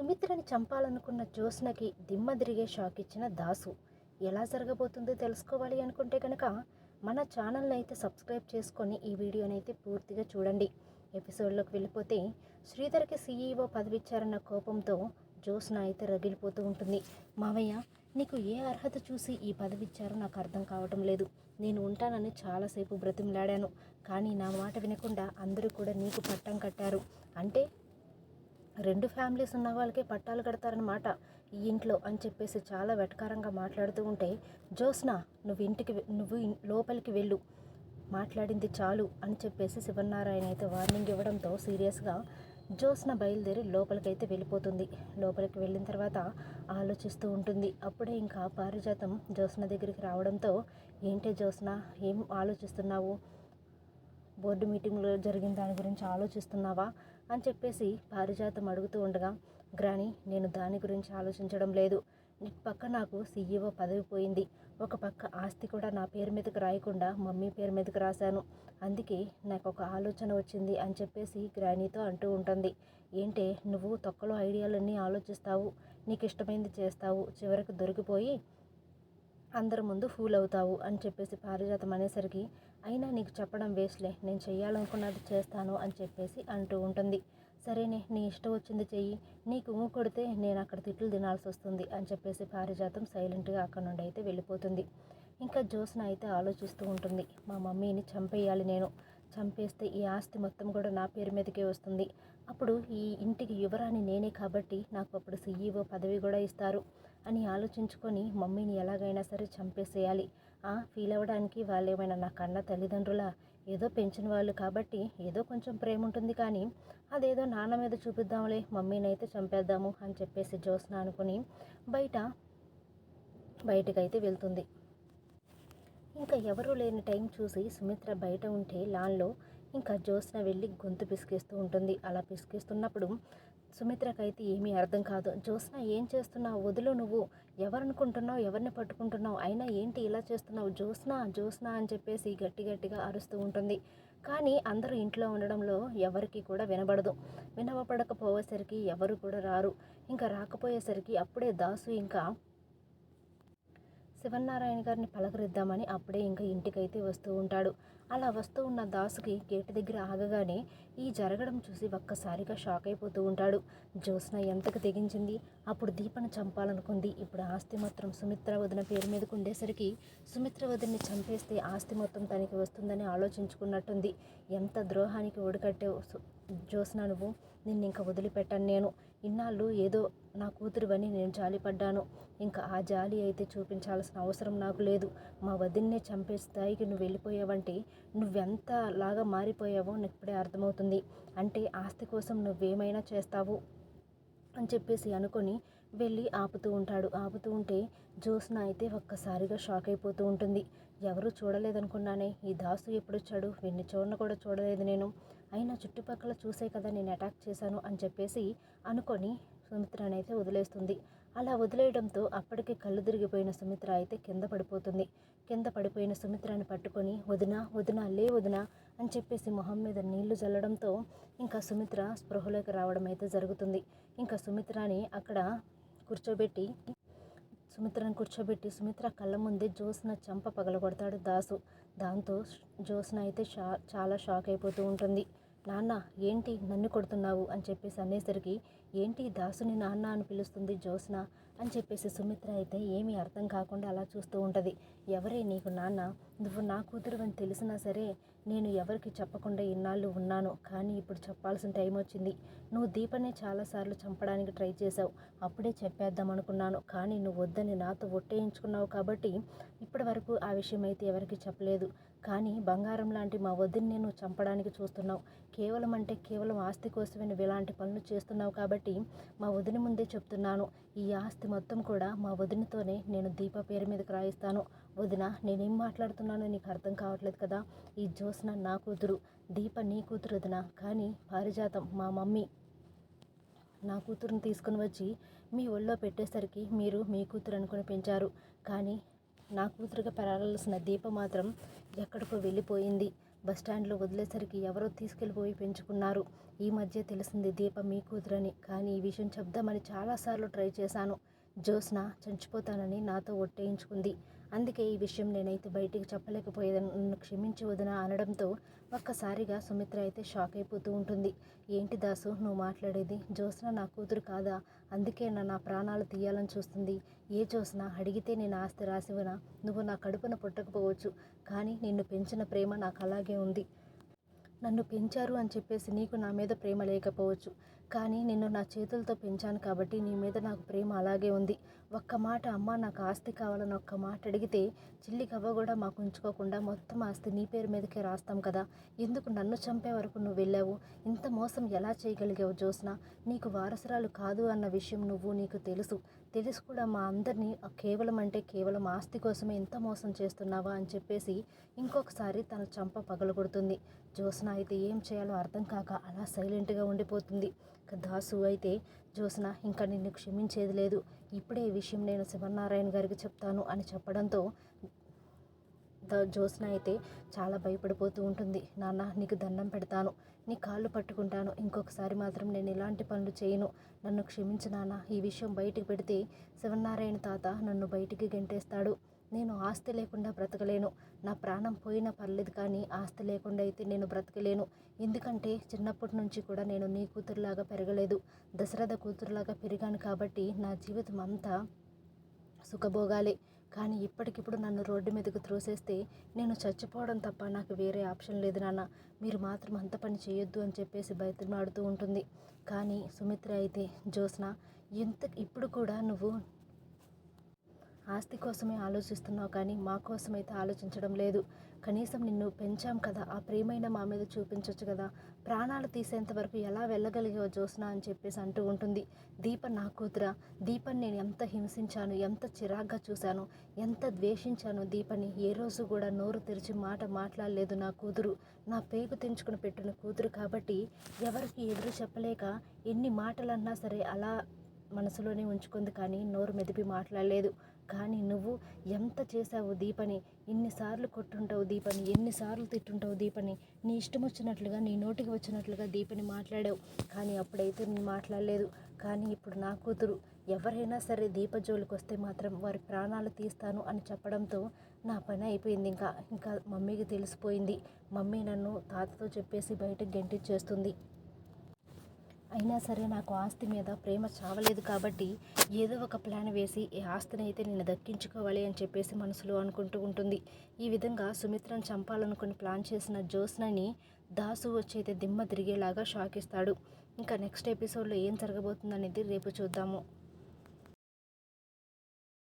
సుమిత్రని చంపాలనుకున్న జ్యోత్స్నకి దిమ్మ తిరిగే షాక్ ఇచ్చిన దాసు. ఎలా జరగబోతుందో తెలుసుకోవాలి అనుకుంటే కనుక మన ఛానల్ని అయితే సబ్స్క్రైబ్ చేసుకొని ఈ వీడియోని అయితే పూర్తిగా చూడండి. ఎపిసోడ్లోకి వెళ్ళిపోతే శ్రీధర్కి సీఈఓ పదవిచ్చారన్న కోపంతో జ్యోత్స్న అయితే రగిలిపోతూ ఉంటుంది. మావయ్య నీకు ఏ అర్హత చూసి ఈ పదవి ఇచ్చారో నాకు అర్థం కావటం లేదు. నేను ఉంటానని చాలాసేపు బ్రతిమలాడాను. కానీ నా మాట వినకుండా అందరూ కూడా నీకు పట్టం కట్టారు. అంటే రెండు ఫ్యామిలీస్ ఉన్న వాళ్ళకే పట్టాలు కడతారనమాట ఈ ఇంట్లో అని చెప్పేసి చాలా వెటకారంగా మాట్లాడుతూ ఉంటే జ్యోత్స్న నువ్వు ఇంటికి నువ్వు లోపలికి వెళ్ళు. మాట్లాడింది చాలు అని చెప్పేసి శివనారాయణ అయితే వార్నింగ్ ఇవ్వడంతో సీరియస్గా జోస్న బయలుదేరి లోపలికైతే వెళ్ళిపోతుంది. లోపలికి వెళ్ళిన తర్వాత ఆలోచిస్తూ ఉంటుంది. అప్పుడే ఇంకా పారిజాతం జోస్న దగ్గరికి రావడంతో ఏంటి జోస్న ఏం ఆలోచిస్తున్నావు? బోర్డు మీటింగ్లో జరిగిన దాని గురించి ఆలోచిస్తున్నావా? అని చెప్పేసి పారిజాతం అడుగుతూ ఉండగా గ్రాని నేను దాని గురించి ఆలోచించడం లేదు. పక్క నాకు సీఈఓ పదవి పోయింది. ఒక పక్క ఆస్తి కూడా నా పేరు మీదకి రాయకుండా మమ్మీ పేరు మీదకి రాశాను. అందుకే నాకు ఒక ఆలోచన వచ్చింది అని చెప్పేసి గ్రానీతో అంటూ ఉంటుంది. ఏంటే నువ్వు తొక్కలో ఐడియాలన్నీ ఆలోచిస్తావు. నీకు ఇష్టమైంది చేస్తావు. చివరికి దొరికిపోయి అందరి ముందు ఫూల్ అవుతావు అని చెప్పేసి పారిజాతం అనేసరికి అయినా నీకు చెప్పడం వేస్ట్లే. నేను చేయాలనుకున్నది చేస్తాను అని చెప్పేసి అంటూ ఉంటుంది. సరేనే నీ ఇష్టం వచ్చింది చెయ్యి. నీకు ఊ కొడితే నేను అక్కడ తిట్లు తినాల్సి వస్తుంది అని చెప్పేసి పారిజాతం సైలెంట్గా అక్కడ నుండి అయితే వెళ్ళిపోతుంది. ఇంకా జ్యోత్స్న అయితే ఆలోచిస్తూ ఉంటుంది. మా మమ్మీని చంపేయాలి నేను. చంపేస్తే ఈ ఆస్తి మొత్తం కూడా నా పేరు మీదకే వస్తుంది. అప్పుడు ఈ ఇంటికి యువరాణి నేనే కాబట్టి నాకు అప్పుడు సీఈఓ పదవి కూడా ఇస్తారు అని ఆలోచించుకొని మమ్మీని ఎలాగైనా సరే చంపేసేయాలి. ఫీల్ అవ్వడానికి వాళ్ళు ఏమైనా నా కన్న తల్లిదండ్రుల? ఏదో పెంచిన వాళ్ళు కాబట్టి ఏదో కొంచెం ప్రేమ ఉంటుంది కానీ అదేదో నాన్న మీద చూపిద్దాంలే మమ్మీనైతే చంపేద్దాము అని చెప్పేసి జ్యోత్స్న అనుకుని బయట బయటకైతే వెళ్తుంది. ఇంకా ఎవరూ లేని టైం చూసి సుమిత్ర బయట ఉంటే లాన్లో ఇంకా జ్యోత్స్న వెళ్ళి గొంతు పిసికిస్తూ ఉంటుంది. అలా పిసికిస్తున్నప్పుడు సుమిత్రకైతే ఏమీ అర్థం కాదు. జ్యోత్స్న ఏం చేస్తున్నావు? వదులు నువ్వు. ఎవరనుకుంటున్నావు? ఎవరిని పట్టుకుంటున్నావు? అయినా ఏంటి ఇలా చేస్తున్నావు? జ్యోత్స్న జ్యోత్స్న అని చెప్పేసి గట్టి గట్టిగా అరుస్తూ ఉంటుంది. కానీ అందరూ ఇంట్లో ఉండడంలో ఎవరికి కూడా వినబడదు. వినవపడకపోయేసరికి ఎవరు కూడా రారు. ఇంకా రాకపోయేసరికి అప్పుడే దాసు ఇంకా శివనారాయణ గారిని పలకరిద్దామని అప్పుడే ఇంకా ఇంటికైతే వస్తూ ఉంటాడు. అలా వస్తూ ఉన్న దాసుకి గేటు దగ్గర ఆగగానే ఈ జరగడం చూసి ఒక్కసారిగా షాక్ అయిపోతూ ఉంటాడు. జ్యోత్స్న ఎంతకు తెగించింది? అప్పుడు దీపను చంపాలనుకుంది. ఇప్పుడు ఆస్తి మొత్తం సుమిత్ర వదిన పేరు మీదకు ఉండేసరికి సుమిత్ర వదిన్ని చంపేస్తే ఆస్తి మొత్తం తనకి వస్తుందని ఆలోచించుకున్నట్టుంది. ఎంత ద్రోహానికి ఒడికట్టే జ్యోత్స్న నువ్వు? నిన్ను ఇంకా వదిలిపెట్టాను నేను. ఇన్నాళ్ళు ఏదో నా కూతురువని నేను జాలిపడ్డాను. ఇంకా ఆ జాలి అయితే చూపించాల్సిన అవసరం నాకు లేదు. మా వదిన్నే చంపే స్థాయికి నువ్వు వెళ్ళిపోయావంటే నువ్వెంత లాగా మారిపోయావో నాకు ఇప్పుడే అర్థమవుతుంది. అంటే ఆస్తి కోసం నువ్వేమైనా చేస్తావు అని చెప్పేసి అనుకొని వెళ్ళి ఆపుతూ ఉంటాడు. ఆపుతూ ఉంటే జ్యోత్స్న అయితే ఒక్కసారిగా షాక్ అయిపోతూ ఉంటుంది. ఎవరూ చూడలేదనుకున్నానే ఈ దాసు ఎప్పుడొచ్చాడు? వెన్ని వీడిని చూడను కూడా చూడలేదు నేను. అయినా చుట్టుపక్కల చూసే కదా నేను అటాక్ చేశాను అని చెప్పేసి అనుకొని సుమిత్రని అయితే వదిలేస్తుంది. అలా వదిలేయడంతో అప్పటికే కళ్ళు తిరిగిపోయిన సుమిత్ర అయితే కింద పడిపోతుంది. కింద పడిపోయిన సుమిత్రని పట్టుకొని వదిన వదిన లే వదిన అని చెప్పేసి మొహం మీద నీళ్ళు చల్లడంతో ఇంకా సుమిత్ర స్పృహలోకి రావడం అయితే జరుగుతుంది. ఇంకా సుమిత్రని అక్కడ కూర్చోబెట్టి సుమిత్రను కూర్చోబెట్టి సుమిత్ర కళ్ళ ముందే జ్యోత్స్న చంప పగలగొడతాడు దాసు. దాంతో జ్యోత్స్న అయితే షా చాలా షాక్ అయిపోతూ ఉంటుంది. నాన్న ఏంటి నన్ను కొడుతున్నావు? అని చెప్పేసి అనేసరికి ఏంటి దాసుని నాన్న అని పిలుస్తుంది జ్యోత్స్న? అని చెప్పేసి సుమిత్ర అయితే ఏమీ అర్థం కాకుండా అలా చూస్తూ ఉంటుంది. ఎవరే నీకు నాన్న? నువ్వు నా కూతురు అని తెలిసినా సరే నేను ఎవరికి చెప్పకుండా ఇన్నాళ్ళు ఉన్నాను కానీ ఇప్పుడు చెప్పాల్సిన టైం వచ్చింది. నువ్వు దీపనే చాలాసార్లు చంపడానికి ట్రై చేసావు అప్పుడే చెప్పేద్దాం అనుకున్నాను కానీ నువ్వు వద్దని నాతో ఒట్టేయించుకున్నావు కాబట్టి ఇప్పటి వరకు ఆ విషయం అయితే ఎవరికి చెప్పలేదు. కానీ బంగారం లాంటి మా వదిని నేను చంపడానికి చూస్తున్నావు. కేవలం అంటే కేవలం ఆస్తి కోసమే నువ్వు ఇలాంటి పనులు చేస్తున్నావు కాబట్టి మా వదిన ముందే చెప్తున్నాను. ఈ ఆస్తి మొత్తం కూడా మా వదినతోనే నేను దీప పేరు మీదకి రాయిస్తాను వదిన నేనేం మాట్లాడుతున్నానో నీకు అర్థం కావట్లేదు కదా? ఈ జ్యోత్స్న నా కూతురు దీప నీ కూతురు వదిన. కానీ పారిజాతం మా మమ్మీ. నా కూతురుని తీసుకుని వచ్చి మీ ఒళ్ళో పెట్టేసరికి మీరు మీ కూతురు అనుకుని పెంచారు. కానీ నా కూతురుగా పెరగాల్సిన దీప మాత్రం ఎక్కడికో వెళ్ళిపోయింది. బస్టాండ్లో వదిలేసరికి ఎవరో తీసుకెళ్ళిపోయి పెంచుకున్నారు. ఈ మధ్య తెలిసింది దీప మీ కూతురని. కానీ ఈ విషయం చెప్దామని చాలాసార్లు ట్రై చేశాను. జ్యోత్స్న చచ్చిపోతానని నాతో ఒట్టేయించుకుంది. అందుకే ఈ విషయం నేనైతే బయటికి చెప్పలేకపోయేదని నన్ను క్షమించి వదిన అనడంతో ఒక్కసారిగా సుమిత్ర అయితే షాక్ అయిపోతూ ఉంటుంది. ఏంటి దాసు నువ్వు మాట్లాడేది? జ్యోత్స్న నా కూతురు కాదా? అందుకే నా నా ప్రాణాలు తీయాలని చూస్తుంది. ఏ జ్యోత్స్న? అడిగితే నేను ఆస్తి రాసివనా నువ్వు నా కడుపున పుట్టకపోవచ్చు. కానీ నిన్ను పెంచిన ప్రేమ నాకు అలాగే ఉంది. నన్ను పెంచారు అని చెప్పేసి నీకు నా మీద ప్రేమ లేకపోవచ్చు. కానీ నిన్ను నా చేతులతో పెంచాను కాబట్టి నీ మీద నాకు ప్రేమ అలాగే ఉంది. ఒక్క మాట అమ్మ నాకు ఆస్తి కావాలని ఒక్క మాట అడిగితే చిల్లి కవ్వ కూడా మాకు ఉంచుకోకుండా మొత్తం ఆస్తి నీ పేరు మీదకే రాస్తాం కదా. ఎందుకు నన్ను చంపే వరకు నువ్వు వెళ్ళావు? ఇంత మోసం ఎలా చేయగలిగావు జ్యోత్స్న? నీకు వారసురాలు కాదు అన్న విషయం నువ్వు నీకు తెలుసు. తెలిసి కూడా మా అందరినీ కేవలం అంటే కేవలం ఆస్తి కోసమే ఇంత మోసం చేస్తున్నావా అని చెప్పేసి ఇంకొకసారి తన చంప పగలగొడుతుంది. జ్యోత్స్న అయితే ఏం చేయాలో అర్థం కాక అలా సైలెంట్గా ఉండిపోతుంది. దాసు అయితే జ్యోత్స్న ఇంకా నిన్ను క్షమించేది లేదు. ఇప్పుడే ఈ విషయం నేను శివనారాయణ గారికి చెప్తాను అని చెప్పడంతో ద జ్యోత్స్న అయితే చాలా భయపడిపోతూ ఉంటుంది. నాన్న నీకు దండం పెడతాను. నీ కాళ్ళు పట్టుకుంటాను. ఇంకొకసారి మాత్రం నేను ఇలాంటి పనులు చేయను. నన్ను క్షమించు నాన్న. ఈ విషయం బయటికి పెడితే శివనారాయణ తాత నన్ను బయటికి గెంటేస్తాడు. నేను ఆస్తి లేకుండా బ్రతకలేను. నా ప్రాణం పోయినా పర్లేదు కానీ ఆస్తి లేకుండా అయితే నేను బ్రతకలేను. ఎందుకంటే చిన్నప్పటి నుంచి కూడా నేను నీ కూతురులాగా పెరగలేదు. దశరథ కూతురులాగా పెరిగాను కాబట్టి నా జీవితం అంతా సుఖభోగాలే. కానీ ఇప్పటికిప్పుడు నన్ను రోడ్డు మీదకు త్రోసేస్తే నేను చచ్చిపోవడం తప్ప నాకు వేరే ఆప్షన్ లేదు నాన్న. మీరు మాత్రం అంత పని చేయొద్దు అని చెప్పేసి బయటమాడుతూ ఉంటుంది. కానీ సుమిత్ర అయితే జ్యోత్స్న ఎంత ఇప్పుడు కూడా నువ్వు ఆస్తి కోసమే ఆలోచిస్తున్నావు కానీ మా కోసమైతే ఆలోచించడం లేదు. కనీసం నిన్ను పెంచాం కదా ఆ ప్రేమైన మా మీద చూపించవచ్చు కదా. ప్రాణాలు తీసేంత వరకు ఎలా వెళ్ళగలిగావు జోస్న అని చెప్పేసి అంటూ ఉంటుంది. దీప నా కూతుర దీపని నేను ఎంత హింసించాను ఎంత చిరాగ్గా చూశాను ఎంత ద్వేషించాను దీపని ఏ రోజు కూడా నోరు తెరిచి మాట మాట్లాడలేదు నా కూతురు. నా పేగు తెంచుకుని పెట్టిన కూతురు కాబట్టి ఎవరికి ఎదురు చెప్పలేక ఎన్ని మాటలన్నా సరే అలా మనసులోనే ఉంచుకుంది కానీ నోరు మెదిపి మాట్లాడలేదు. కానీ నువ్వు ఎంత చేశావు దీపని? ఎన్నిసార్లు కొట్టుంటావు దీపని? ఎన్నిసార్లు తిట్టుంటావు దీపని? నీ ఇష్టం వచ్చినట్లుగా నీ నోటికి వచ్చినట్లుగా దీపని మాట్లాడావు. కానీ అప్పుడైతే నేను మాట్లాడలేదు. కానీ ఇప్పుడు నా కూతురు ఎవరైనా సరే దీప జోలికి వస్తే మాత్రం వారి ప్రాణాలు తీస్తాను అని చెప్పడంతో నా పని అయిపోయింది ఇంకా. ఇంకా మమ్మీకి తెలిసిపోయింది. మమ్మీ నన్ను తాతతో చెప్పేసి బయటకు గెంటిచ్చేస్తుంది. అయినా సరే నాకు ఆస్తి మీద ప్రేమ చావలేదు కాబట్టి ఏదో ఒక ప్లాన్ వేసి ఈ ఆస్తిని అయితే నేను దక్కించుకోవాలి అని చెప్పేసి మనసులో అనుకుంటూ ఉంటుంది. ఈ విధంగా సుమిత్రను చంపాలనుకుని ప్లాన్ చేసిన జ్యోత్స్నని దాసు వచ్చి అయితే దిమ్మ తిరిగేలాగా షాక్ ఇస్తాడు. ఇంకా నెక్స్ట్ ఎపిసోడ్లో ఏం జరగబోతుందనేది రేపు చూద్దాము.